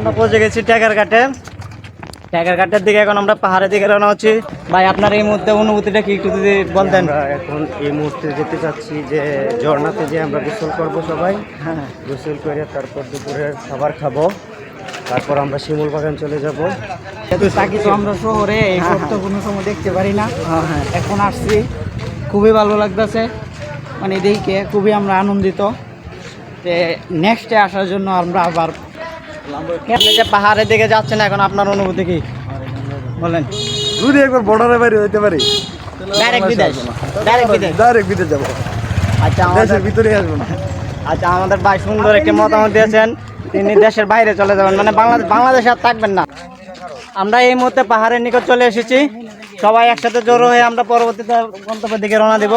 আমরা পৌঁছে গেছি ট্যাগার ঘাটে। ট্যাগার ঘাটের দিকে এখন আমরা পাহাড়ের দিকে রওনা হচ্ছি। ভাই আপনার এই মুহূর্তে অনুভূতিটা কি একটু যদি বলতেন? এখন এই মুহূর্তে যেতে চাচ্ছি যে ঝর্ণাতে যে আমরা গোসল করব সবাই। হ্যাঁ। গোসল করে তারপর দুপুরে খাবার খাব। তারপর আমরা শিমুল বাগান চলে যাব। থাকি তো আমরা শহরে এই হ্যাঁ, সব তো কোনো সময় দেখতে পারি না। হ্যাঁ হ্যাঁ। এখন আসছি। খুবই ভালো লাগতেছে। মানে দেখে খুবই আমরা আনন্দিত যে নেক্সটে আসার জন্য আমরা আবার আপনি যে পাহাড়ের দিকে যাচ্ছেন এখন আপনার অনুভূতি কি? বলেন। যদি একবার বর্ডারে বাইরে হইতে পারি। ডাইরেক্ট বিদেশ ডাইরেক্ট বিদেশ ডাইরেক্ট বিদেশ। যাব। আচ্ছা আমাদের ভিতরে আসব না। আচ্ছা আমাদের ভাই সুন্দর একটি মতামত দিয়েছেন। তিনি দেশের বাইরে চলে যাবেন। মানে বাংলাদেশ বাংলাদেশে আর থাকবেন না। আমরা এই মুহূর্তে পাহাড়ের নিকট চলে এসেছি। সবাই একসাথে জড়ো হয়ে আমরা পরবর্তীতে গন্তব্যের দিকে রওনা দেব।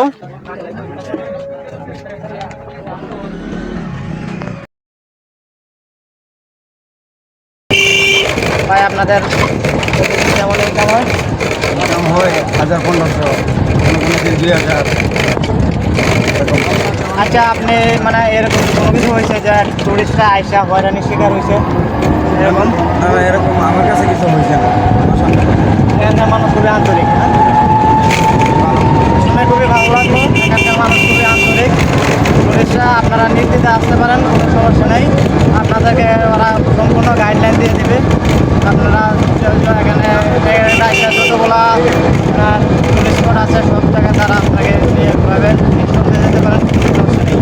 আপনাদের কেমন ইনকাম হয় ইনকাম হয় হাজার পনেরোশো। দুই হাজার। আচ্ছা আপনি মানে এরকম কোনো কিছু হয়েছে যে টুরিস্টরা আইসা হয়রানির শিকার হয়েছে? এরকম? এরকম আমার কাছে কিছু হয়েছে না এখানকার মানুষ খুবই আন্তরিক হ্যাঁ? শুনে খুবই ভালো লাগল এখানকার মানুষ খুবই আন্তরিক টুরিস্টরা আপনারা নির্দিতে আসতে পারেন কোনো সমস্যা নেই আপনাদেরকে ওরা সম্পূর্ণ গাইডলাইন দিয়ে দিবে আপনারা যেহেতু এখানে রাইসা যতগুলো আপনার টুরিস্ট স্পট আছে সব জায়গায় তারা আপনাকে নিয়ে ঘুরাবেন নিঃসন্দেহে যেতে পারেন কোনো সমস্যা নেই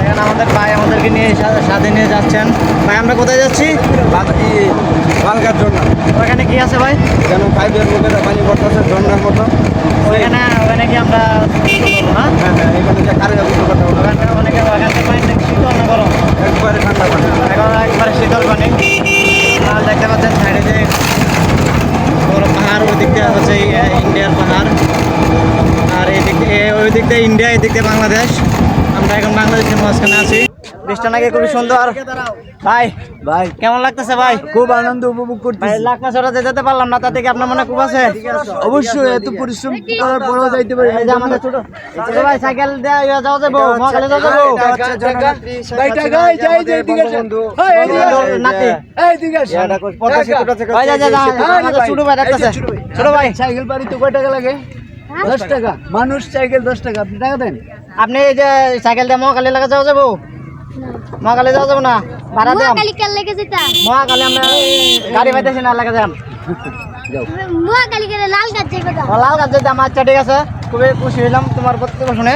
এখানে আমাদের ভাই আমাদেরকে নিয়ে সাথে নিয়ে যাচ্ছেন? ভাই আমরা কোথায় যাচ্ছি? বালকার জন্য ওখানে কি আছে ভাই? যেন পাইপের মুখে পানি পড়তেছে ঝর্ণার মতো। ওখানে ওখানে কি আমরা না হ্যাঁ হ্যাঁ এখানে যে কারিগর কিছু করতে ওখানে অনেকে ওখান থেকে পানি শীতল না গরম। একবারে ঠান্ডা পানি। এখন একবারে শীতল পানি। আর দেখতে পাচ্ছেন সাইডে যে বড় পাহাড় ওই দিক দিয়ে হচ্ছে ইন্ডিয়ার পাহাড়। আর এই দিক ওই দিক ইন্ডিয়া এই দিক বাংলাদেশ। আমরা এখন বাংলাদেশের মাঝখানে আছি। বৃষ্টিটা নাকি খুবই সুন্দর। ভাই ভাই। কেমন লাগতেছে ভাই? খুব আনন্দ উপভোগ করতে ভাই লাকনা চড়াতে যেতে পারলাম না তাতে কি আপনার মনে খুব আছে? অবশ্যই এত পরিশ্রম করার পরেও যাইতে পারি। এই যে আমাদের ছোট ছোট ভাই সাইকেল দেওয়া ইয়া যাওয়া যাব মহাকালে যাওয়া যাব। নাতি। ওই যা, যা, যা, আমাদের ছোট ভাই ডাকতেছে ছোট ভাই। সাইকেল বাড়ি তো কয় টাকা লাগে? দশ টাকা। মানুষ সাইকেল দশ টাকা। আপনি টাকা দেন? আপনি এই যে সাইকেল দিয়ে মহাকালী লাগা যাওয়া যাব। মহাকালী যাওয়া যাব না ভাড়া দাম মহাকালী কাল লেগে যেতা? মহাকালী আমরা গাড়ি পাইতেছি না লাগে যাম মহাকালী গেলে লাল গাছ যাই কথা লাল গাছ যেতাম আচ্ছা ঠিক আছে? খুবই খুশি হইলাম তোমার বক্তব্য শুনে।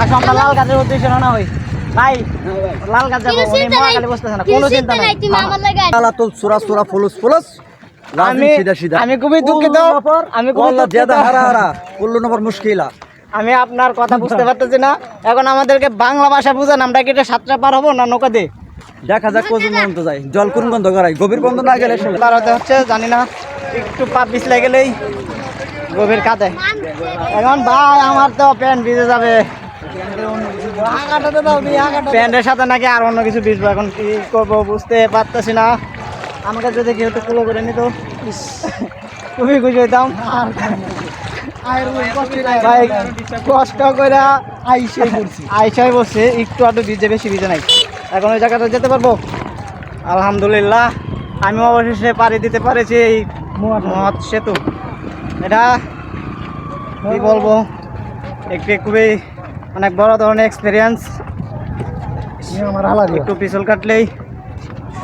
আর আমরা লাল গাছের উদ্দেশ্যে রওনা হই। ভাই লাল গাছ যাব উনি মহাকালী বসতেছে না কোনো চিন্তা নাই আলা তো সুরা সুরা ফুলুস ফুলুস। আমি খুবই দুঃখিত। আমি খুবই জেদা হারা হারা। কুল্লু নম্বর মুশকিলা। আমি আপনার কথা বুঝতে পারতেছি না। এখন আমাদেরকে বাংলা ভাষা বুঝেন আমরা কি এটা সাতটা পার হব না নৌকা দিয়ে? দেখা যাক কোন পর্যন্ত যায়। জল কোন বন্ধ করাই গভীর বন্ধ না গেলে পার হতে হচ্ছে জানি না একটু পা পিছলে গেলেই গভীর কাঁদে। এখন ভাই আমার তো প্যান্ট ভিজে যাবে। প্যান্টের সাথে নাকি আর অন্য কিছু ভিজবো? এখন কি করব বুঝতে পারতেছি না। আমাকে যদি কেউ একটু কুলো করে নিত খুবই খুশি হইতাম। ভাই কষ্ট করে আইসাই বলছি। আইসাই বলছে একটু আধটু ভিজে বেশি ভিজে নাই। এখন ওই জায়গাটা যেতে পারব? আলহামদুলিল্লাহ আমি অবশেষে পাড়ি দিতে পারেছি এই মহৎ সেতু। এটা কি বলব? একটি খুবই অনেক বড় ধরনের এক্সপিরিয়েন্স একটু পিছল কাটলেই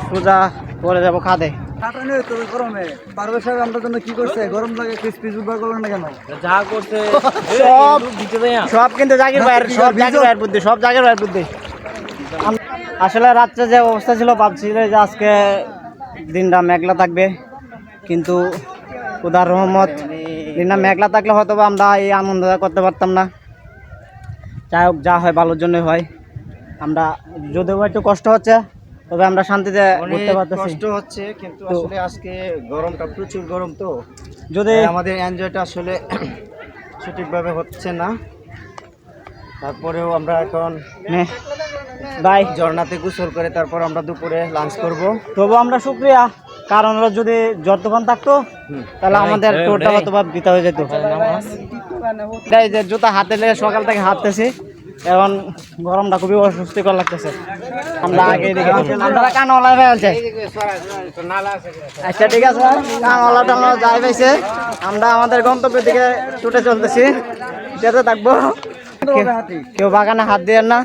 সোজা পরে যাব খাদে। কাটানি হইতো গরমে। পারবে সাহেব আমরা জন্য কি করছে? গরম লাগে ক্রিসপি জুবার করলেন না কেন? সব সব কিন্তু জাগির ভাইয়ের সব জাগির ভাইয়ের বুদ্ধি সব জাগির ভাইয়ের বুদ্ধি। আসলে রাত্রে যে অবস্থা ছিল ভাবছি যে আজকে দিনটা মেঘলা থাকবে কিন্তু উদার রহমত দিনটা মেঘলা থাকলে হয়তো আমরা এই আনন্দটা করতে পারতাম না। যাই হোক যা হয় ভালোর জন্যই হয়। আমরা যদিও একটু কষ্ট হচ্ছে তবে আমরা শান্তিতে ঘুরতে পারতেছি। কষ্ট হচ্ছে কিন্তু আসলে আজকে গরমটা প্রচুর গরম তো। যদি আমাদের এনজয়টা আসলে সঠিকভাবে হচ্ছে না। তারপরেও আমরা এখন বাই। ঝর্ণাতে গোসল করে তারপর আমরা দুপুরে লাঞ্চ করব। তবু আমরা শুক্রিয়া। কারণ হলো যদি যতক্ষণ থাকতো তাহলে আমাদের টোটা হয়তো বা বিতা হয়ে যেত। জুতা হাতে লেগে সকাল থেকে হাঁটতেছি। এখন গরমটা খুবই অস্বস্তিকর লাগতেছে। আমরা আগে দিকে আমরা কানওয়ালা ফেলছে আচ্ছা ঠিক আছে কানওয়ালা টানওয়ালা যাই পাইছে। আমরা আমাদের গন্তব্যের দিকে ছুটে চলতেছি। যেতে থাকব। কেউ বাগানে হাত দিয়ে না।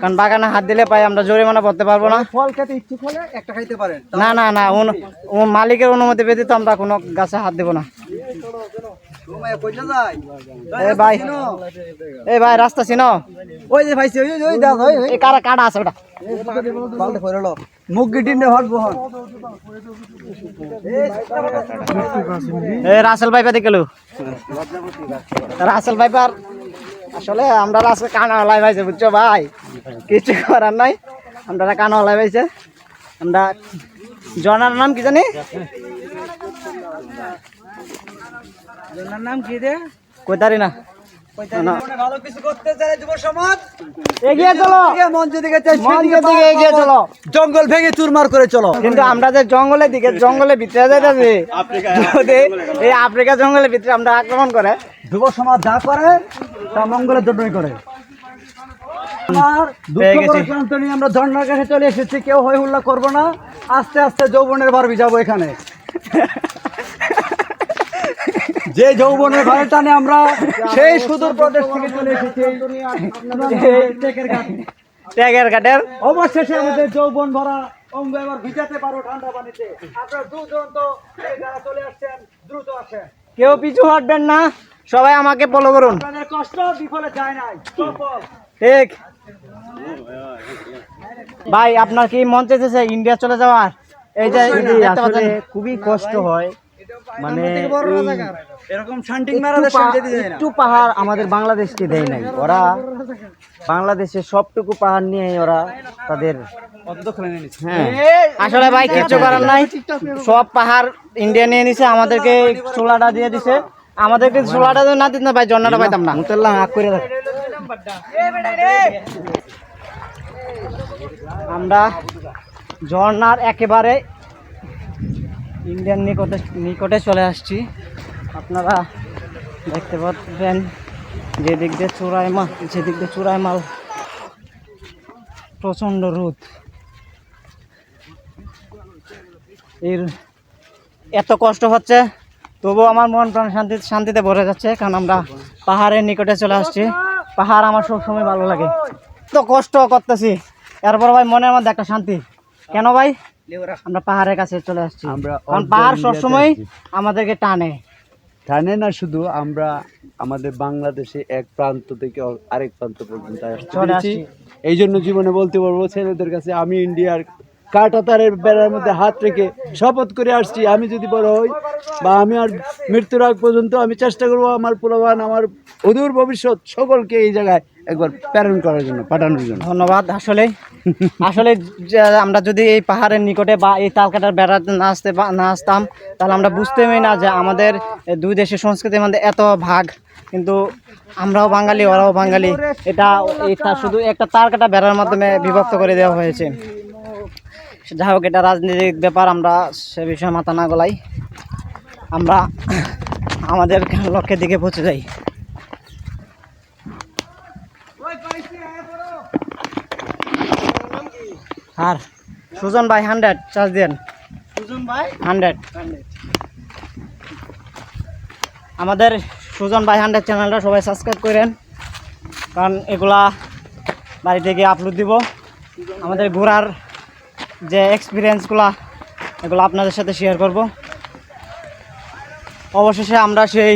কারণ বাগানে হাত দিলে পাই আমরা জরিমানা করতে পারব না। ফল খেতে ইচ্ছুক হলে একটা খাইতে পারেন। না না না মালিকের অনুমতি ব্যতীত আমরা কোনো গাছে হাত দেবো না। এ ভাই। এ ভাই রাস্তা চিনো? ওই যে ভাইছি ওই এই কারা কাটা আছে ওটা? মুখ গিটিনে হট বহন। এ রাসেল ভাইপা দেখল রাসেল ভাইপার আসলে আমরা রাসেল কানা হলাই পাইছে বুঝছ ভাই? কিছু করার নাই। আমরা কানা হলাই পাইছে আমরা জনার নাম কি জানি? জনার নাম কি রে? কইতারি না? না। ভালো কিছু করতে চাইলে যুব সমাজ। এগিয়ে চলো। মঞ্চের দিকে মঞ্চের দিকে এগিয়ে চলো। জঙ্গল ভেঙে চুরমার করে চলো। কিন্তু আমরা যে জঙ্গলের দিকে জঙ্গলের ভিতরে যাইতেছি যদি এই আফ্রিকা জঙ্গলের ভিতরে আমরা আক্রমণ করে যুব সমাজ যা করে তা মঙ্গলের জন্যই করে। আমার ঝর্ণার কাছে চলে এসেছি কেউ হই হুল্লা করব না। আস্তে আস্তে যৌবনের বারবি যাব এখানে। যে যৌবনের ভাড়া টানে আমরা সেই সুদূর প্রদেশ থেকে চলে এসেছি। ট্যাগের কাটের অবশেষে আমাদের যৌবন ভরা অঙ্গ এবার ভিজাতে পারো ঠান্ডা পানিতে। আপনারা দুজন তো যারা চলে আসছেন দ্রুত আসেন। কেউ পিছু হটবেন না সবাই আমাকে ফলো করুন। কষ্ট বিফলে যায় নাই ঠিক। ভাই আপনার কি মন চাইতেছে ইন্ডিয়া চলে যাওয়ার? এই যে খুবই কষ্ট হয়। মানে এরকম শান্টিং মারা একটু পাহাড় আমাদের বাংলাদেশকে দেয় নাই। ওরা বাংলাদেশে সবটুকু পাহাড় নিয়ে ওরা তাদের হ্যাঁ আসলে ভাই কিচ্ছু করার নাই। সব পাহাড় ইন্ডিয়া নিয়ে নিছে আমাদেরকে চোলাটা দিয়ে দিছে। আমাদেরকে চোলাটা না দিত না ভাই জন্নাটা পাইতাম না। মুতাল্লাহ হাক করে রাখ। আমরা ঝর্ণার একেবারে ইন্ডিয়ান নিকটে নিকটে চলে আসছি। আপনারা দেখতে পাচ্ছেন যেদিক দিয়ে চূড়ায় মাল যেদিক দিয়ে চূড়ায় মাল। প্রচণ্ড রোদ। এর এত কষ্ট হচ্ছে, তবুও আমার মন প্রাণ শান্তি শান্তিতে ভরে যাচ্ছে, কারণ আমরা পাহাড়ের নিকটে চলে আসছি। পাহাড় আমার সবসময় ভালো লাগে। তো কষ্ট করতেছি। এরপর ভাই মনের মধ্যে একটা শান্তি। কেন ভাই? আমরা পাহাড়ের কাছে চলে আসছি। আমরা কারণ পাহাড় সবসময় আমাদেরকে টানে। টানে না শুধু আমরা আমাদের বাংলাদেশে এক প্রান্ত থেকে আরেক প্রান্ত পর্যন্ত আসছি। এই জন্য জীবনে বলতে পারব ছেলেদের কাছে আমি ইন্ডিয়ার কাটাতারের বেড়ার মধ্যে হাত রেখে শপথ করে আসছি। আমি যদি বড় হই বা আমি আর মৃত্যুর আগ পর্যন্ত আমি চেষ্টা করব আমার পোলাবান আমার অদূর ভবিষ্যৎ সকলকে এই জায়গায় একবার প্রেরণ করার জন্য পাঠানোর জন্য। ধন্যবাদ আসলে আসলে আমরা যদি এই পাহাড়ের নিকটে বা এই তালকাটার বেড়াতে না আসতে বা না আসতাম তাহলে আমরা বুঝতেই না যে আমাদের দুই দেশের সংস্কৃতির মধ্যে এত ভাগ। কিন্তু আমরাও বাঙালি ওরাও বাঙালি। এটা এটা শুধু একটা তারকাটা বেড়ার মাধ্যমে বিভক্ত করে দেওয়া হয়েছে। যাই হোক এটা রাজনৈতিক ব্যাপার আমরা সে বিষয়ে মাথা না গলাই। আমরা আমাদের লক্ষ্যের দিকে পৌঁছে যাই। আর সুজন ভাই হান্ড্রেড চার্জ দেন সুজন ভাই? হান্ড্রেড। আমাদের সুজন ভাই হান্ড্রেড চ্যানেলটা সবাই সাবস্ক্রাইব করেন কারণ এগুলা বাড়িতে গিয়ে আপলোড দিব। আমাদের ঘোরার যে এক্সপিরিয়েন্সগুলা এগুলো আপনাদের সাথে শেয়ার করব। অবশেষে আমরা সেই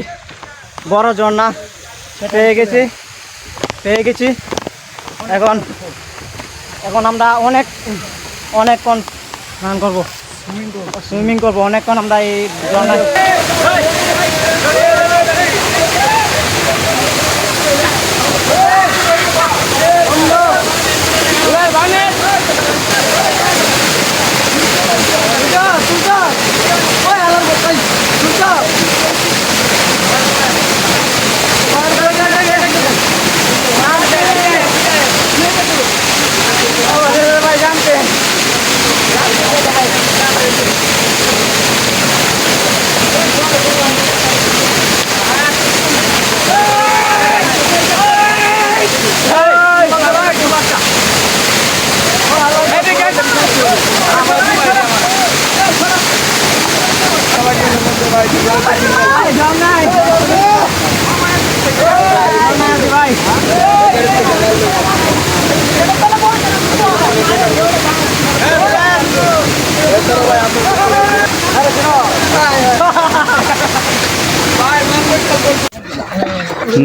বড় ঝর্ণা পেয়ে গেছি পেয়ে গেছি। এখন এখন আমরা অনেক অনেকক্ষণ স্নান করব। সুইমিং করব। অনেকক্ষণ আমরা এই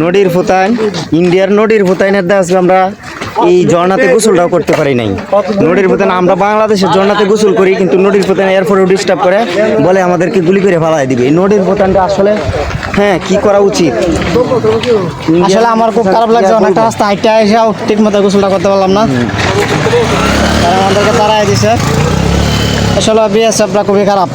নদীর ফুতাইন ইন্ডিয়ার নদীর ফুতাইনের দিয়ে আজকে আমরা এই ঝর্ণাতে গোসলটাও করতে পারি নাই। নদীর ফুতাইন আমরা বাংলাদেশের ঝর্ণাতে গোসল করি কিন্তু নদীর ফুতাইন এরপরেও ডিস্টার্ব করে বলে আমাদেরকে গুলি করে ফালাই দিবে। এই নদীর ফুতাইনটা আসলে হ্যাঁ কি করা উচিত? আসলে আমার খুব খারাপ লাগছে অনেকটা রাস্তা হাইটে এসেও ঠিক মতো গোসলটা করতে পারলাম না। আমাদেরকে তারাই দিছে। আসলে বিএসএফরা খুবই খারাপ।